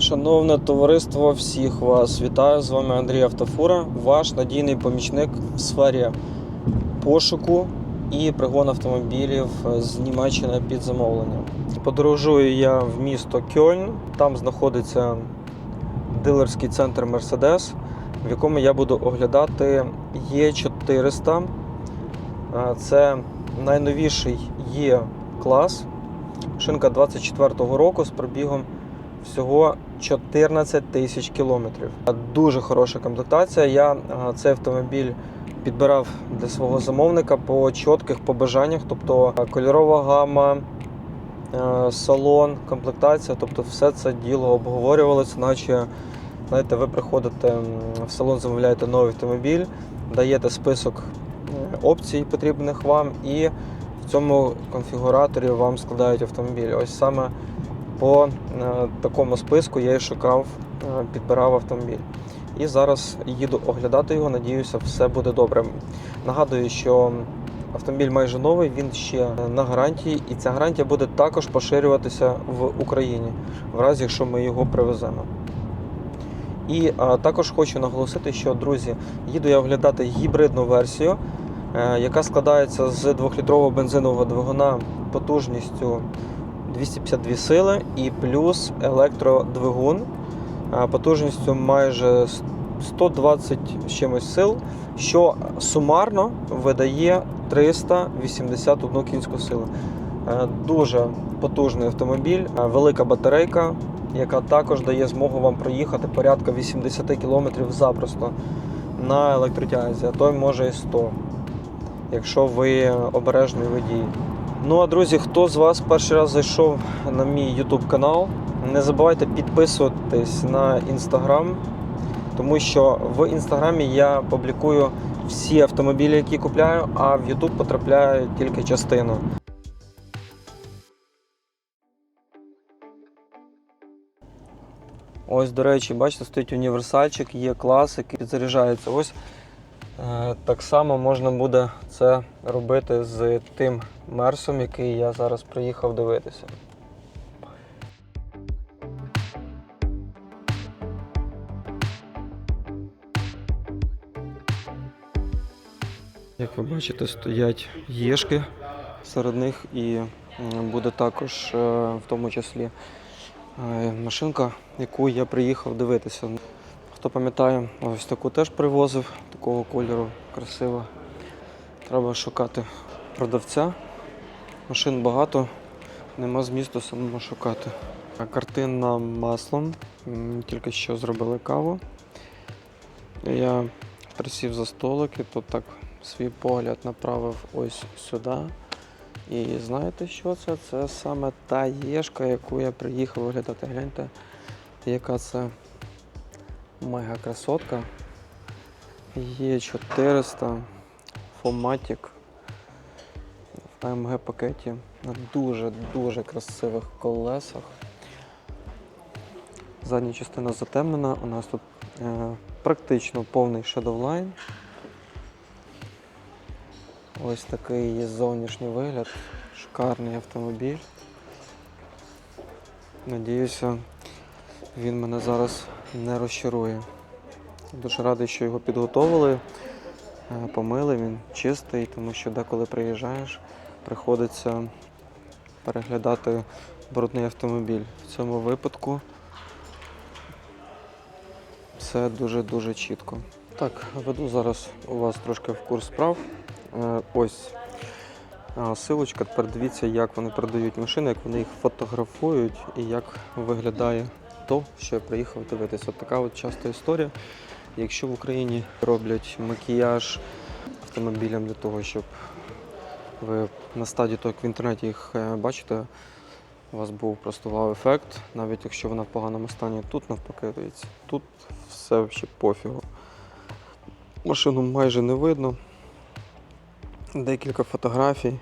Шановне товариство, всіх вас вітаю. З вами Андрій Автофура, ваш надійний помічник в сфері пошуку і пригон автомобілів з Німеччини під замовлення. Подорожую я в місто Кьольн. Там знаходиться дилерський центр Mercedes, в якому я буду оглядати Е400. Це найновіший Є клас. Шинка 24-го року з пробігом всього 14 тисяч кілометрів. Дуже хороша комплектація. Я цей автомобіль підбирав для свого замовника по чітких побажаннях, тобто кольорова гама, е, салон, комплектація, тобто все це діло обговорювалося, наче знаєте, ви приходите в салон, замовляєте новий автомобіль, даєте список е, опцій потрібних вам і в цьому конфігураторі вам складають автомобіль. Ось саме по е, такому списку я і шукав, е, підбирав автомобіль. І зараз їду оглядати його, надіюся, все буде добре. Нагадую, що автомобіль майже новий, він ще на гарантії, і ця гарантія буде також поширюватися в Україні, в разі якщо ми його привеземо. І а, також хочу наголосити, що друзі, їду я оглядати гібридну версію, е, яка складається з 2-літрового бензинового двигуна потужністю 252 сили і плюс електродвигун потужністю майже 120 з чимось сил, що сумарно видає 381 кінську силу. Е, Дуже потужний автомобіль, е, велика батарейка, яка також дає змогу вам проїхати порядка 80 км запросто на електротязі, а то може і 100, якщо ви обережний водій. Ну а друзі, хто з вас перший раз зайшов на мій YouTube канал, не забувайте підписуватись на інстаграм, тому що в інстаграмі я публікую всі автомобілі, які купляю, а в YouTube потрапляє тільки частина. Ось, до речі, бачите, стоїть універсальчик, є класик, і підзаряджається. Ось так само можна буде це робити з тим мерсом, який я зараз приїхав дивитися. Як ви бачите, стоять єшки серед них і буде також е, в тому числі е, машинка, яку я приїхав дивитися. Хто пам'ятає, ось таку теж привозив, такого кольору красива. Треба шукати продавця. Машин багато, нема змісту самому шукати. Картина маслом. Тільки що зробили каву. Я присів за столик і тут так свій погляд направив ось сюди. І знаєте що це? Це саме та єшка, яку я приїхав оглядати. Гляньте, яка це мега красотка. Є 400 Fomatic в AMG пакеті на дуже-дуже красивих колесах. Задня частина затемнена. У нас тут е, практично повний Shadowline. Ось такий є зовнішній вигляд. Шикарний автомобіль. Надіюся, він мене зараз не розчарує. Дуже радий, що його підготовили, е, помили, він чистий, тому що деколи приїжджаєш, приходиться переглядати брудний автомобіль. В цьому випадку все дуже-дуже чітко. Так, веду зараз у вас трошки в курс справ. Е, Ось силочка. Тепер дивіться, як вони продають машини, як вони їх фотографують і як виглядає то, що я приїхав дивитися. От така от часто історія. Якщо в Україні роблять макіяж автомобілям для того, щоб ви на стадії того, в інтернеті їх е, бачите, у вас був просто вау-ефект, навіть якщо вона в поганому стані, тут навпаки дивіться, тут все ще пофігу. Машину майже не видно. Декілька фотографій.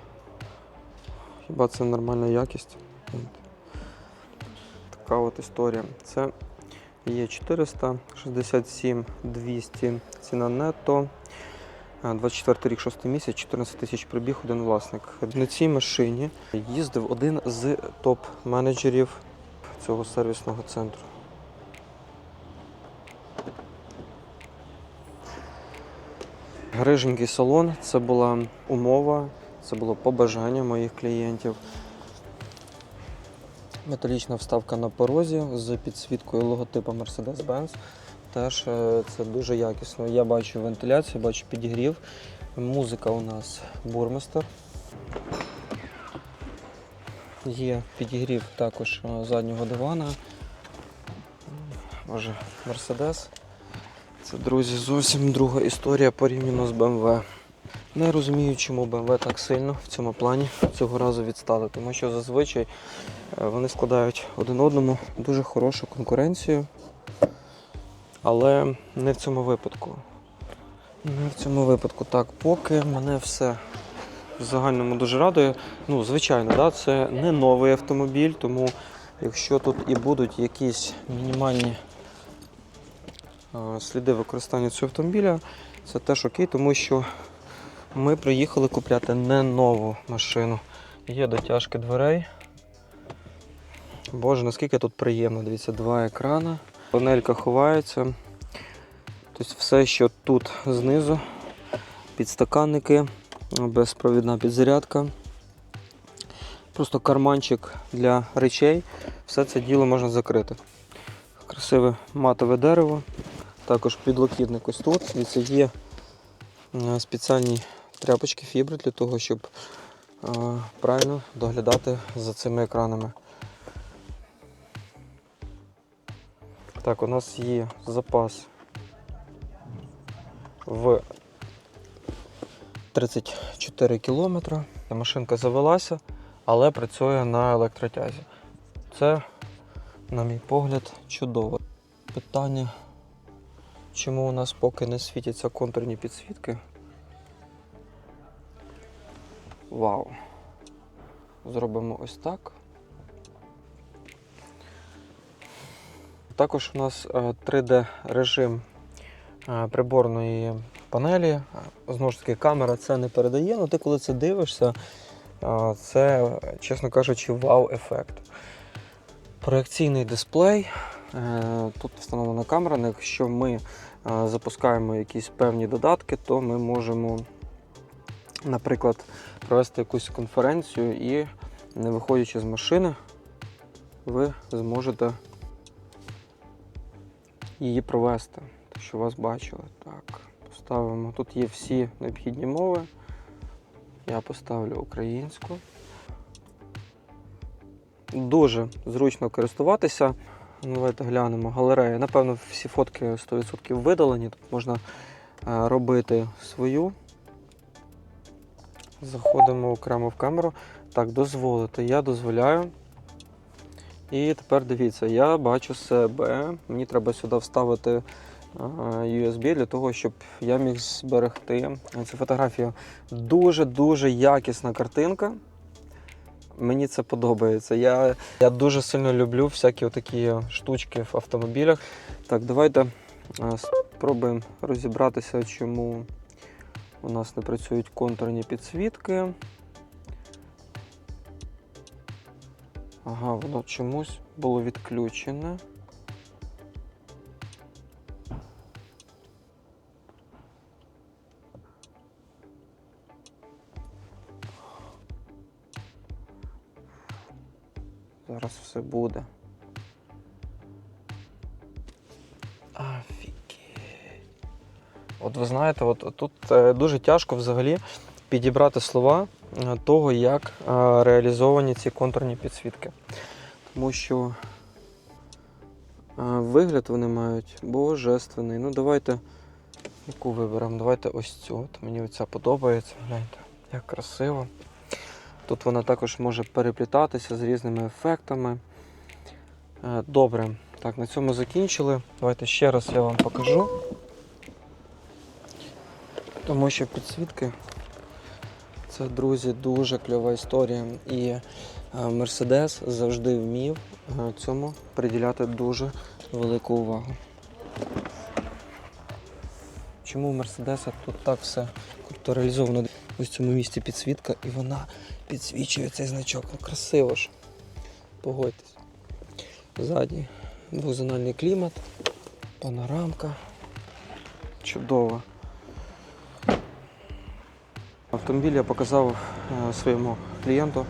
Хіба це нормальна якість? така от історія. Це є 467 200 ціна нето. Е, 24 рік, 6 місяць, 14 тисяч прибіг один власник. На цій машині їздив один з топ-менеджерів цього сервісного центру. Гриженький салон це була умова, це було побажання моїх клієнтів. Металічна вставка на порозі з підсвіткою логотипу Mercedes-Benz. Теж е, це дуже якісно. Я бачу вентиляцію, бачу підігрів. Музика у нас бурмистер. Є підігрів також е, заднього дивана. Може, Мерседес. Це, друзі, зовсім друга історія порівняно з BMW. Не розумію, чому BMW так сильно в цьому плані цього разу відстали, тому що зазвичай е, вони складають один одному дуже хорошу конкуренцію. Але не в цьому випадку. Не в цьому випадку. Так, поки мене все в загальному дуже радує. Ну, звичайно, да, це не новий автомобіль, тому якщо тут і будуть якісь мінімальні сліди використання цього автомобіля, це теж окей, тому що ми приїхали купляти не нову машину. Є дотяжки дверей. Боже, наскільки тут приємно. Дивіться, два екрани. Панелька ховається. Тобто все, що тут знизу, підстаканники, безпровідна підзарядка. Просто карманчик для речей. Все це діло можна закрити. Красиве матове дерево. Також підлокітник ось тут. Дивіться, є е, спеціальні тряпочки фібри для того, щоб е, правильно доглядати за цими екранами. Так, у нас є запас в 34 кілометри. Машинка завелася, але працює на електротязі. Це, на мій погляд, чудово. Питання, чому у нас поки не світяться контурні підсвітки? Вау. Зробимо ось так. Також у нас 3D режим е, приборної панелі. Е, Знову ж таки, камера це не передає, але ти коли це дивишся, е, це, чесно кажучи, вау-ефект. Проекційний дисплей. Е, Тут встановлена камера. Якщо ми е, запускаємо якісь певні додатки, то ми можемо, наприклад, провести якусь конференцію і, не виходячи з машини, ви зможете її провести, так що вас бачили. Так, поставимо. Тут є всі необхідні мови. Я поставлю українську. Дуже зручно користуватися. Давайте глянемо. Галерея. Напевно, всі фотки 100% видалені. Тут можна е, робити свою. Заходимо окремо в камеру. Так, дозволити. Я дозволяю. І тепер дивіться, я бачу себе. Мені треба сюди вставити USB для того, щоб я міг зберегти цю фотографію. Дуже-дуже якісна картинка. Мені це подобається. Я, я дуже сильно люблю всякі такі штучки в автомобілях. Так, давайте спробуємо розібратися, чому у нас не працюють контурні підсвітки. Ага, воно чомусь було відключене. Зараз все буде. От ви знаєте, от тут е, дуже тяжко взагалі підібрати слова е, того, як е, реалізовані ці контурні підсвітки. Тому що вигляд вони мають божественний. Ну, давайте яку виберемо? Давайте ось цю. От мені оця подобається. Гляньте, як красиво. Тут вона також може переплітатися з різними ефектами. Добре, так, на цьому закінчили. Давайте ще раз я вам покажу. Тому що підсвітки це, друзі, дуже кльова історія. І е, Mercedes завжди вмів е, цьому приділяти дуже велику увагу. Чому у Мерседеса тут так все круто реалізовано? Ось в цьому місці підсвітка, і вона підсвічує цей значок. Ну, красиво ж. Погодьтесь. Ззаді двозональний клімат, панорамка. Чудово. Автомобіль я показав е, своєму клієнту, е,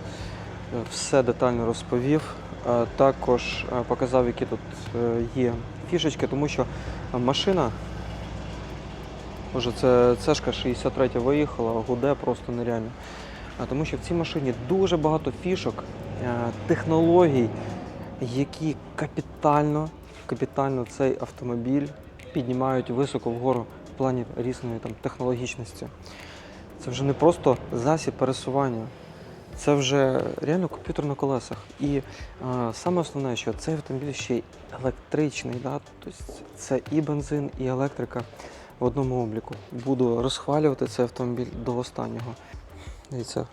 все детально розповів. Е, Також показав, які тут є фішечки, тому що машина, Боже, це цешка 63 виїхала, гуде просто нереально. Тому що в цій машині дуже багато фішок, технологій, які капітально, капітально цей автомобіль піднімають високо вгору в плані різної там технологічності. Це вже не просто засіб пересування, це вже реально комп'ютер на колесах. І е, саме основне, що цей автомобіль ще й електричний, да? тобто це і бензин, і електрика в одному обліку. Буду розхвалювати цей автомобіль до останнього. Дивіться.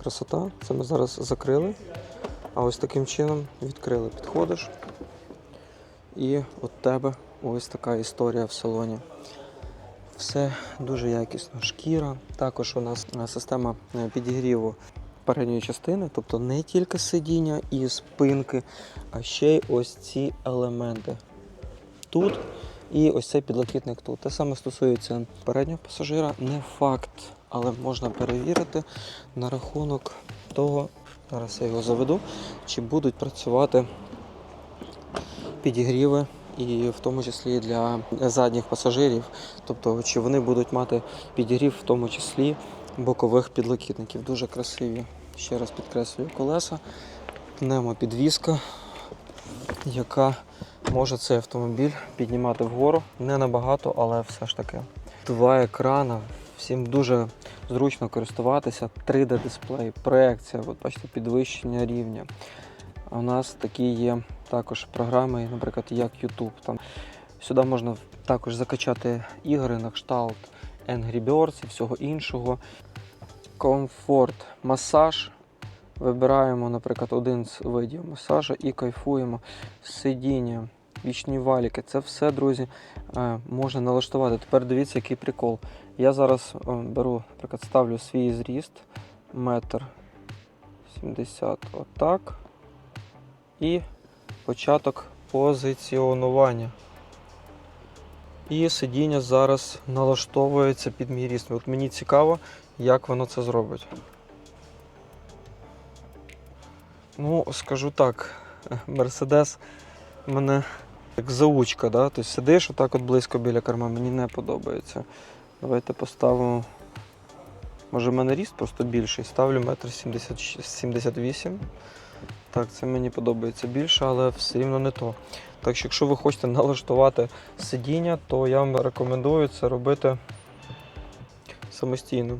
Красота. Це ми зараз закрили. А ось таким чином відкрили. Підходиш. І от тебе ось така історія в салоні. Все дуже якісно. Шкіра. Також у нас е, система е, підігріву передньої частини, тобто не тільки сидіння і спинки, а ще й ось ці елементи. Тут і ось цей підлокітник тут. Те саме стосується переднього пасажира, не факт, але можна перевірити на рахунок того, зараз я його заведу, чи будуть працювати підігріви, і в тому числі для задніх пасажирів, тобто чи вони будуть мати підігрів, в тому числі бокових підлокітників. Дуже красиві. Ще раз підкреслюю колеса, пневмопідвізка, яка може цей автомобіль піднімати вгору. Не набагато, але все ж таки. Два екрана, всім дуже зручно користуватися. 3D-дисплей, проекція, от бачите, підвищення рівня. У нас такі є також програми, наприклад, як YouTube. Там сюди можна також закачати ігри на кшталт Angry Birds і всього іншого. Комфорт, масаж. Вибираємо, наприклад, один з видів масажу і кайфуємо. Сидіння, вічні валіки. Це все, друзі, е, можна налаштувати. Тепер дивіться, який прикол. Я зараз е, беру, наприклад, ставлю свій зріст, метр 70 отак. І початок позиціонування. І сидіння зараз налаштовується під мій ріст. От мені цікаво, як воно це зробить. Ну, скажу так, Мерседес мене як заучка, да? тобто сидиш отак от близько біля керма, мені не подобається. Давайте поставимо. Може, в мене ріст просто більший. Ставлю метр 78. Так, це мені подобається більше, але все рівно не то. Так що, якщо ви хочете налаштувати сидіння, то я вам рекомендую це робити самостійно.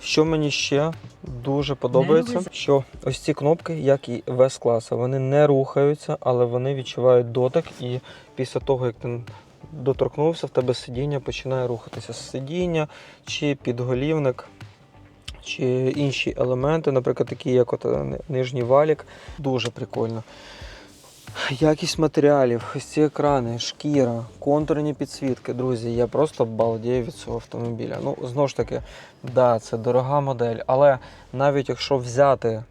Що мені ще дуже подобається, що ось ці кнопки, як і вес класа, вони не рухаються, але вони відчувають дотик, і після того, як ти доторкнувся, в тебе сидіння починає рухатися. Сидіння чи підголівник, чи інші елементи, наприклад, такі, як от е, нижній валік, дуже прикольно. Якість матеріалів, ось ці екрани, шкіра, контурні підсвітки, друзі, я просто балдію від цього автомобіля. Ну, знову ж таки, да, це дорога модель, але навіть якщо взяти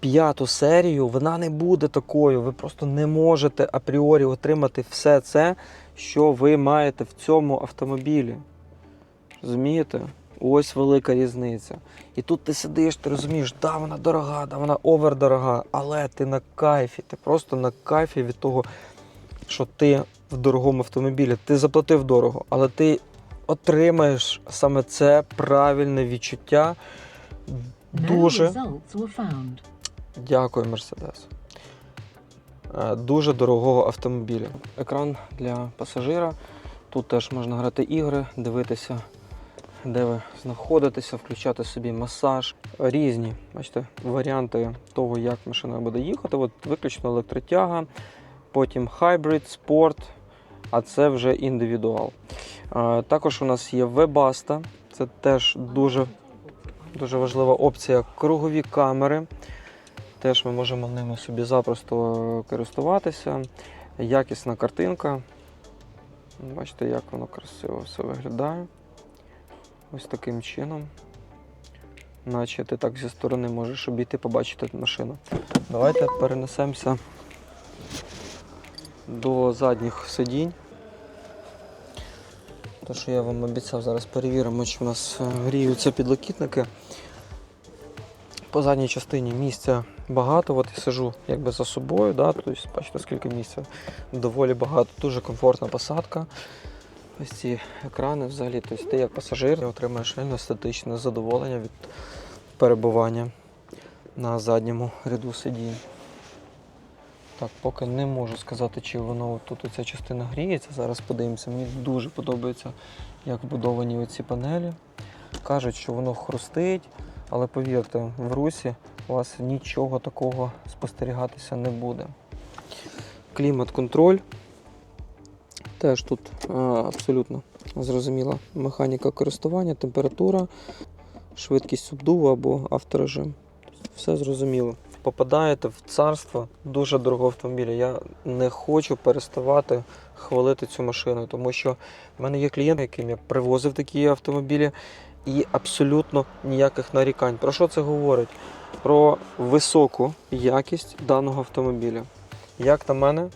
п'яту серію, вона не буде такою. Ви просто не можете апріорі отримати все це, що ви маєте в цьому автомобілі. Розумієте? Ось велика різниця. І тут ти сидиш, ти розумієш, да, вона дорога, да, вона овердорога, але ти на кайфі, ти просто на кайфі від того, що ти в дорогому автомобілі. Ти заплатив дорого, але ти отримаєш саме це правильне відчуття. Дуже дякую, Мерседес. Е, Дуже дорогого автомобіля. Екран для пасажира. Тут теж можна грати ігри, дивитися, де ви знаходитеся, включати собі масаж. Різні, бачите, варіанти того, як машина буде їхати. От виключно електротяга, потім хайбрид, спорт, а це вже індивідуал. Е, Також у нас є Webaста, це теж дуже, дуже важлива опція. Кругові камери. Теж ми можемо ними собі запросто користуватися. Якісна картинка. Бачите, як воно красиво все виглядає. Ось таким чином. Наче ти так зі сторони можеш обійти, побачити машину. Давайте перенесемося до задніх сидінь. те, що я вам обіцяв, зараз перевіримо, чи в нас е, гріються підлокітники. По задній частині місця багато, от я сиджу якби за собою, да, тобто бачите, скільки місця доволі багато, дуже комфортна посадка. Ось ці екрани взагалі, тобто ти як пасажир отримаєш реально естетичне задоволення від перебування на задньому ряду сидінь. Так, поки не можу сказати, чи воно тут оця частина гріється. Зараз подивимося. Мені дуже подобається, як вбудовані оці панелі. Кажуть, що воно хрустить, але повірте, в русі у вас нічого такого спостерігатися не буде. Клімат-контроль. Теж тут абсолютно зрозуміла механіка користування, температура, швидкість обдуву або авторежим. Все зрозуміло. Попадаєте в царство дуже дорогого автомобіля. Я не хочу переставати хвалити цю машину, тому що в мене є клієнт, яким я привозив такі автомобілі, і абсолютно ніяких нарікань. Про що це говорить? Про високу якість даного автомобіля. Як на мене,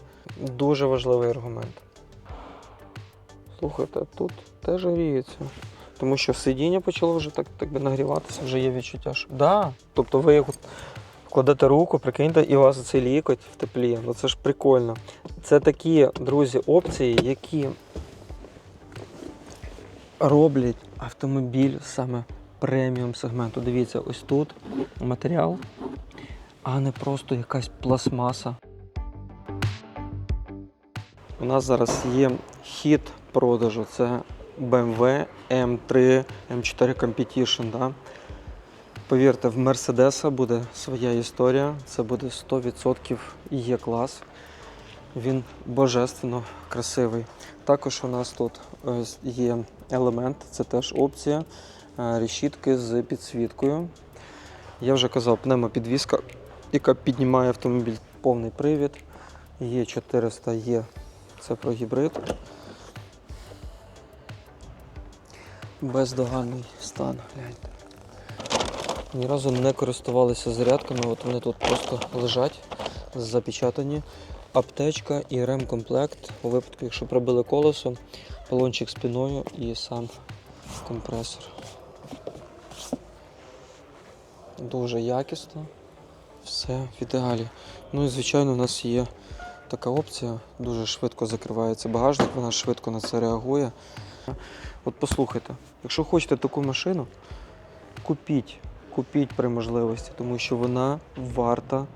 дуже важливий аргумент. Слухайте, тут теж гріється. Тому що сидіння почало вже так, так би нагріватися, вже є відчуття, що. Да. Тобто ви як от кладете руку, прикиньте, і у вас цей лікоть в теплі. Ну це ж прикольно. Це такі, друзі, опції, які роблять автомобіль саме преміум сегменту. Дивіться, ось тут матеріал, а не просто якась пластмаса. У нас зараз є хід продажу. Це BMW M3 M4 Competition. Да? Повірте, в Мерседеса буде своя історія. Це буде 100% є клас. Він божественно красивий. Також у нас тут е, є елемент, це теж опція е, решітки з підсвіткою. Я вже казав, пневмопідвізка, яка піднімає автомобіль повний привід. Є 400, є це про гібрид. Бездоганний стан, гляньте. Ні разу не користувалися зарядками, от вони тут просто лежать, запечатані. Аптечка і ремкомплект у випадку, якщо пробили колесо, балончик спиною і сам компресор. Дуже якісно, все в ідеалі. Ну і звичайно, у нас є така опція, дуже швидко закривається багажник, вона швидко на це реагує. От послухайте, якщо хочете таку машину, купіть, купіть при можливості, тому що вона варта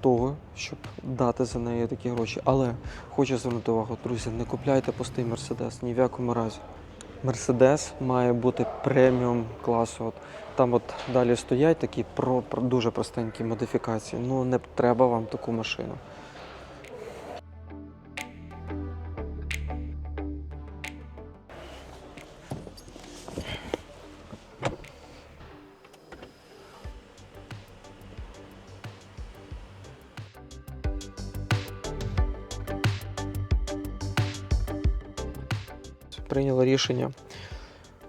того, щоб дати за неї такі гроші. Але хочу звернути увагу, друзі, не купляйте пустий Мерседес ні в якому разі. Мерседес має бути преміум класу. От, там от далі стоять такі про, про дуже простенькі модифікації. Ну не треба вам таку машину. Рішення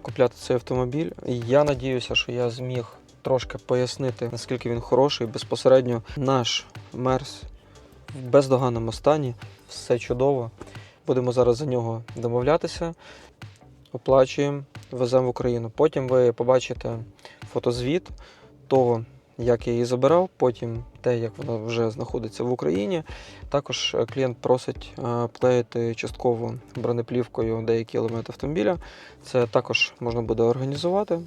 купляти цей автомобіль. Я надіюся, що я зміг трошки пояснити, наскільки він хороший. Безпосередньо наш мерс в бездоганному стані, все чудово. Будемо зараз за нього домовлятися, оплачуємо, веземо в Україну. Потім ви побачите фотозвіт того, як я її забирав, потім те, як вона вже знаходиться в Україні. Також е, клієнт просить е, плеїти частково бронеплівкою деякі елементи автомобіля. Це також можна буде організувати.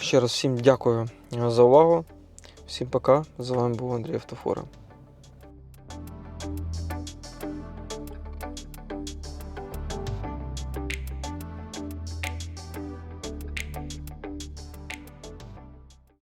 Ще раз всім дякую е, за увагу. Всім пока. З вами був Андрій Автофора.